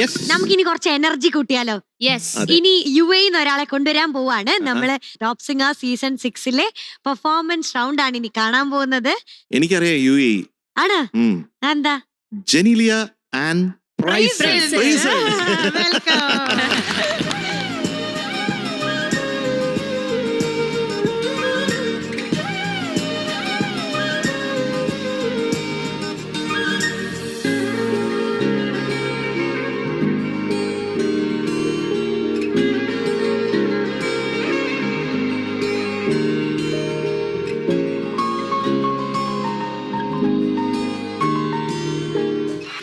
Yes നമുക്കിനി കുറച്ച് energy കൂട്ടിയാലോ? യെസ് ഇനി യു എന്ന് ഒരാളെ കൊണ്ടുവരാൻ പോവാണ്. നമ്മൾ top singer season six performance round ആണ് ഇനി കാണാൻ പോകുന്നത്. എനിക്കറിയാം യു എ ആണ് എന്താ ജെനിലിയ ആൻഡ് പ്രൈസ്.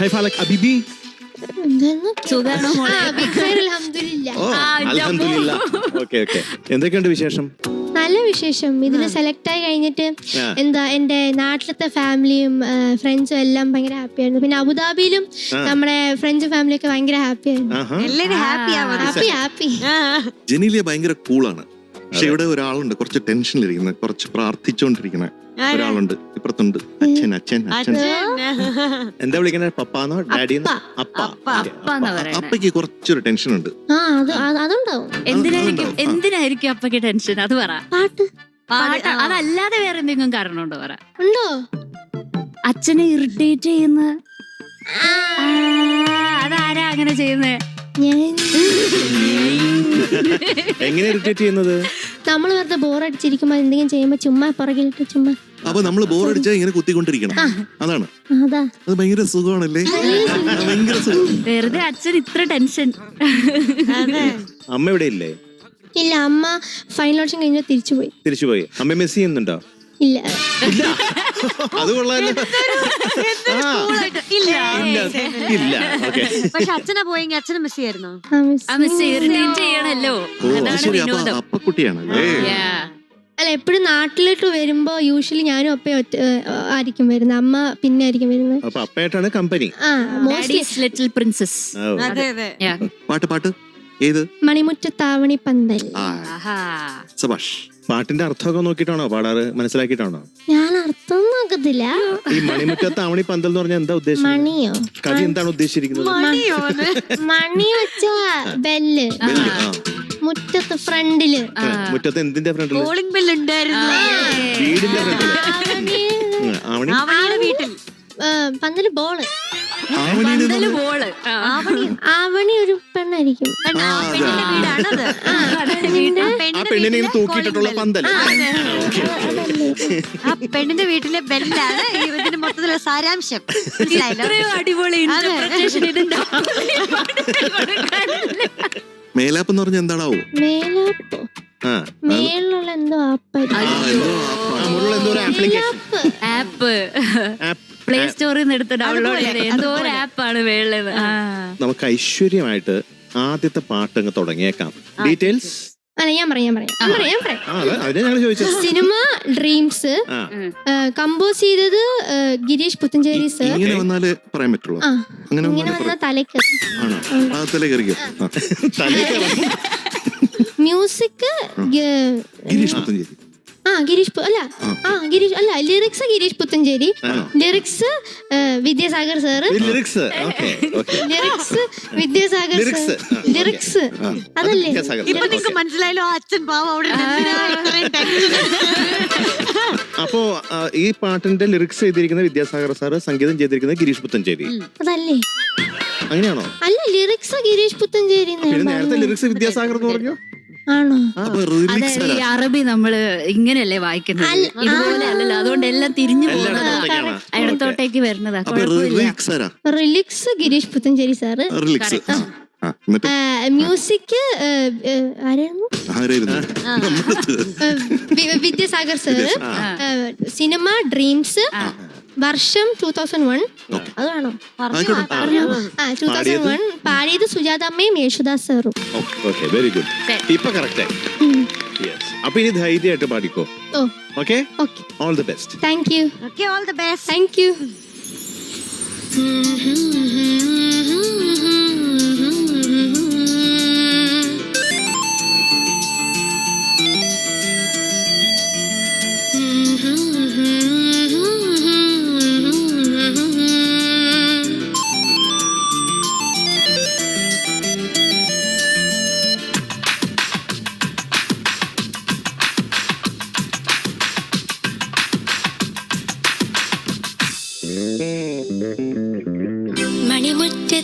Praise. عليك അബിബി സുഖാണോ? മോളെ ഓ ആ, അൽഹംദുലില്ലാ. Okay okay. എന്തൊക്കെയുണ്ട് വിശേഷം? നല്ല വിശേഷം. ഇതിന് സെലക്ട് ആയി കഴിഞ്ഞിട്ട് ആ. എന്താ എന്റെ നാട്ടിലത്തെ ഫാമിലിയും ഫ്രണ്ട്സും എല്ലാം ഭയങ്കര ഹാപ്പി ആയിരുന്നു പിന്നെ അബുദാബിയിലും. നമ്മുടെ ഫ്രണ്ട്സ് ഫാമിലിയൊക്കെ ഭയങ്കര ഹാപ്പി ആയിരുന്നു ആഹാ എല്ലാരും ഹാപ്പി ഹാപ്പി. ഹാപ്പി ജെനീലിയ ഭയങ്കര കൂളാണ്. പക്ഷെ ഇവിടെ ഒരാളുണ്ട് കുറച്ച് ടെൻഷനിലിരിക്കുന്നത് കുറച്ച് പ്രാർത്ഥിച്ചുകൊണ്ടിരിക്കുന്ന ഒരാളുണ്ട്. ഇപ്പുറത്തുണ്ട്. അച്ഛൻ അച്ഛൻ അച്ഛൻ. എന്താ വിളിക്കണേ? പപ്പാന്നോ ഡാഡിന്നോ? അപ്പ. അപ്പയ്ക്ക് കുറച്ചൊരു ടെൻഷൻ ഉണ്ട് ആ അത് അത് അതുണ്ടാവും. എന്തിനായിരിക്കും. എന്തിനായിരിക്കും അപ്പക്ക് ടെൻഷൻ? അത് പറ. പാട്ട്. പാട്ട് അതല്ലാതെ വേറെ എന്തെങ്കിലും കാരണമുണ്ടോ പറ. ഉണ്ടോ? അച്ഛനെ ഇറിറ്റേറ്റ് ചെയ്യുന്ന ആ, അതാരാ അങ്ങനെ ചെയ്യുന്നേ ഞാൻ എങ്ങനെ ഇറിറ്റേറ്റ് ചെയ്യുന്നത്? നമ്മൾ വെറുതെ ബോറടിച്ചിരിക്കുമ്പോ എന്തെങ്കിലും ചെയ്യുമ്പോ ചുമ്മാ പുറകിലിട്ട് ചുമ്മാ. അപ്പൊ നമ്മൾ ബോറടിച്ചാൽ ഇങ്ങനെ കുത്തിക്കൊണ്ടിരിക്കണം. അതാണ്. അതാ. അത് ഭയങ്കര സുഖമാണല്ലേ? ഭയങ്കര സുഖം. വെറുതെ അച്ഛൻ ഇത്ര ടെൻഷൻ. അതെ. അമ്മ ഇവിടെ ഇല്ലേ? ഇല്ല അമ്മ ഫൈനൽ ഓപ്ഷൻ കഴിഞ്ഞാൽ തിരിച്ചുപോയി. തിരിച്ചുപോയി. അമ്മ മെസ്സി ചെയ്യുന്നുണ്ടോ? ഇല്ല. അത് കൊള്ളാലോ. ഇല്ല. ഇല്ല. ഇല്ല. ഓക്കെ. പക്ഷെ അച്ഛനെ പോയെങ്കിൽ അച്ഛനെ മിസ് ചെയ്യായിരുന്നോ? മിസ് ചെയ്യണല്ലോ. ഓ അത് അതാണ് ശരി. അപ്പൊ വിനോദം. അപ്പക്കുട്ടിയാണല്ലേ? Yeah. അല്ല എപ്പോഴും നാട്ടിലോട്ട് വരുമ്പോ യൂഷ്വലി ഞാനും അപ്പ ഒറ്റ ഏഹ്, ആയിരിക്കും വരുന്നത്. അമ്മ പിന്നെ ആയിരിക്കും വരുന്നത്. അപ്പൊ കമ്പനി ആ മോസ്റ്റ്ലി Daddy's little princess. അതെ. അതെ. Yeah. പാട്ട് പാട്ട്. ഏത്? മണിമുറ്റത്താവണി പന്തൽ. ആ. ആഹാ. സബാഷ്. പാട്ടിന്റെ അർത്ഥമൊക്കെ നോക്കിയിട്ടാണോ? പാടാറ് മനസ്സിലാക്കിയിട്ടാണോ? ഞാൻ അർത്ഥം നോക്കത്തില്ല. ഈ മണിമുറ്റത്ത് ആവണി പന്തൽ എന്ന് പറഞ്ഞാൽ എന്താ ഉദ്ദേശം? മണിയോ? കവി എന്താണ് ഉദ്ദേശിച്ചിരിക്കുന്നത്? മണി വെച്ച ബെല്ല്. ബെല്ല്, ആ. മുറ്റത്ത് ഫ്രണ്ടിൽ. ആ. മുറ്റത്ത് എന്തിന്റെ ഫ്രണ്ടിൽ? കോളിംഗ് ബെൽ ഉണ്ടായിരുന്നു വീടിന്റെ ഫ്രണ്ടിൽ. വീട്ടിൽ. ഏഹ്, പന്തൽ ബോൾ. പന്തൽ ബോൾ ആ. ആവണി ആവണി ഒരു പെണ്ണായിരിക്കും. കണ്ടോ? ആ പെണ്ണിന്റെ. വീടാണത്. ആ, പെണ്ണിന്റെ ആ പെണ്ണിനെ ഇങ്ങനെ തൂക്കിയിട്ടിട്ടുള്ള പന്തൽ ആ പെണ്ണിന്റെ വീട്ടിലെ ബെല്ലാണ് ഈ ഇതിന്റെ മൊത്തത്തിലുള്ള സാരാംശം. മനസ്സിലായല്ലോ? ഇത്രയും അടിപൊളി. ഇന്റർപ്രിട്ടേഷൻ ഇതിന്റെ മേലാപ്പ് എന്ന് പറഞ്ഞ എന്താണാവോ? മേലാപ്പ്. ആ മേളിലുള്ള എന്തോ ആപ്പായിരിക്കും. ആ, എന്തോ ആ ആ, മുകളിൽ എന്തോ ഒരു ആപ്ലിക്കേഷൻ ആപ്പ്. ആപ്പ്. പ്ലേ സ്റ്റോറിൽ നിന്ന് എടുത്ത് ഡൗൺലോഡ് ചെയ്ത്. എന്തോ ഒരു. ആപ്പാണ് വേള്ളത് നമുക്ക് ഐശ്വര്യമായിട്ട് ആദ്യത്തെ പാട്ട് അങ്ങ് തുടങ്ങിയേക്കാം ഡീറ്റെയിൽസ് അല്ല ഞാൻ പറയാം ഞാൻ പറയാം. ഞാൻ പറയാം ഞാൻ പറയാം. ആ സിനിമ ഡ്രീംസ് കമ്പോസ് ചെയ്തത് ഏഹ്, ഗിരീഷ് പുത്തഞ്ചേരി സർ ഇങ്ങനെ വന്നാലേ പറയാൻ പറ്റുള്ളൂ. ആ അങ്ങനെ ഇങ്ങനെ വന്നാലേ വന്ന തലയ്ക്ക്. ആണോ? ഭാഗത്തിലേ കയറിക്കോ ആ. മ്യൂസിക് ഗിരീഷ് പുത്തഞ്ചേരി. ആ ഗിരീഷ് പു- അല്ല ആ ഗിരീഷ് അല്ല lyrics Girish Puthenchery lyrics Vidyasagar sir ഈ lyrics okay okay lyrics Vidyasagar Lyrics, sir ആ, ലിറിക്സ് ആ. അതല്ലേ വിദ്യാസാഗർ ഇപ്പൊ നിങ്ങൾക്ക് മനസ്സിലായല്ലോ ആ അച്ഛൻ പാവം അവിടെ ഇരുന്ന് എന്തിനാ ഇത്രയും tension? അപ്പോ ആ, ഈ പാട്ടിന്റെ ലിറിക്സ് ചെയ്തിരിക്കുന്ന വിദ്യാസാഗർ സാറ് സംഗീതം ചെയ്തിരിക്കുന്നത് ഗിരീഷ് പുത്തഞ്ചേരി അതല്ലേ. അങ്ങനെയാണോ? അല്ല ലിറിക്സ് ഗിരീഷ് പുത്തഞ്ചേരി പിന്നെ നേരത്തെ. ലിറിക്സ് വിദ്യാസാഗർ എന്ന് പറഞ്ഞു? ആണോ? അതായത് ഈ അറബി നമ്മൾ ഇങ്ങനെയല്ലേ വായിക്കുന്നത്? ഇതുപോലെ അല്ലല്ലോ അതുകൊണ്ട് എല്ലാം തിരിഞ്ഞു പോകുന്നതാ. ഇടത്തോട്ടേക്ക് വരുന്നതാ. Lyrics Girish Puthenchery sir. Music Vidyasagar sir. Cinema Dreams വർഷം ടൂ തൗസൻഡ് വൺ അത് വേണോ ആയിക്കോട്ടെ. പറഞ്ഞു ആ ടൂ തൗസൻഡ് വൺ പാടിയത്? സുജാതമ്മയും യേശുദാസ് സാറും. Okay very good. ഇപ്പൊ കറക്റ്റ് ആയി. യെസ് അപ്പൊ ഇനി ധൈര്യമായിട്ട് പാടിക്കോ? ഓ. Okay okay all the best thank you okay all the best thank you Manimuthu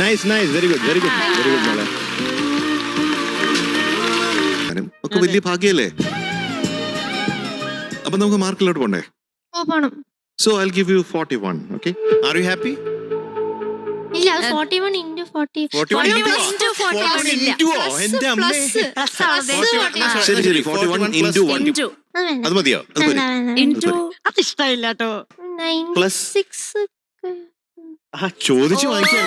nice nice very good very good very good മോളെ ഒക്കെ വലിയ ഭാഗ്യല്ലേ? അപ്പൊ നമുക്ക് മാർക്കിലോട്ട് പോണ്ടേ? ഓ പോണം. So I give you forty one okay are you happy ഇല്ല. Forty one into forty എന്റെ അമ്മേ. ശരി ശരി forty one into one into അത് മതിയോ? അത്. ഇന്റു അത് ഇഷ്ടമില്ല കേട്ടോ. പ്ലസ് സിക്സ് ആ ചോദിച്ചു വാങ്ങിക്കാൻ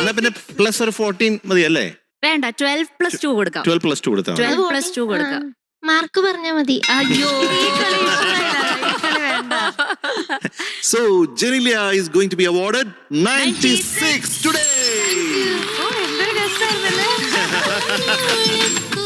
എന്നാ പിന്നെ പ്ലസ് ഒരു ഫോർട്ടീൻ മതി അല്ലേ വേണ്ട ട്വൽവ് പ്ലസ് ടു കൊടുക്കാം. ട്വൽവ് പ്ലസ് ടു കൊടുത്താൽ മതി. ട്വൽവ് പ്ലസ് ടു കൊടുക്കാം. മാർക്ക് പറഞ്ഞാ മതി. അയ്യോ so Genelia is going to be awarded ninety six today ഓ എന്തൊരു രസമായിരുന്നല്ലേ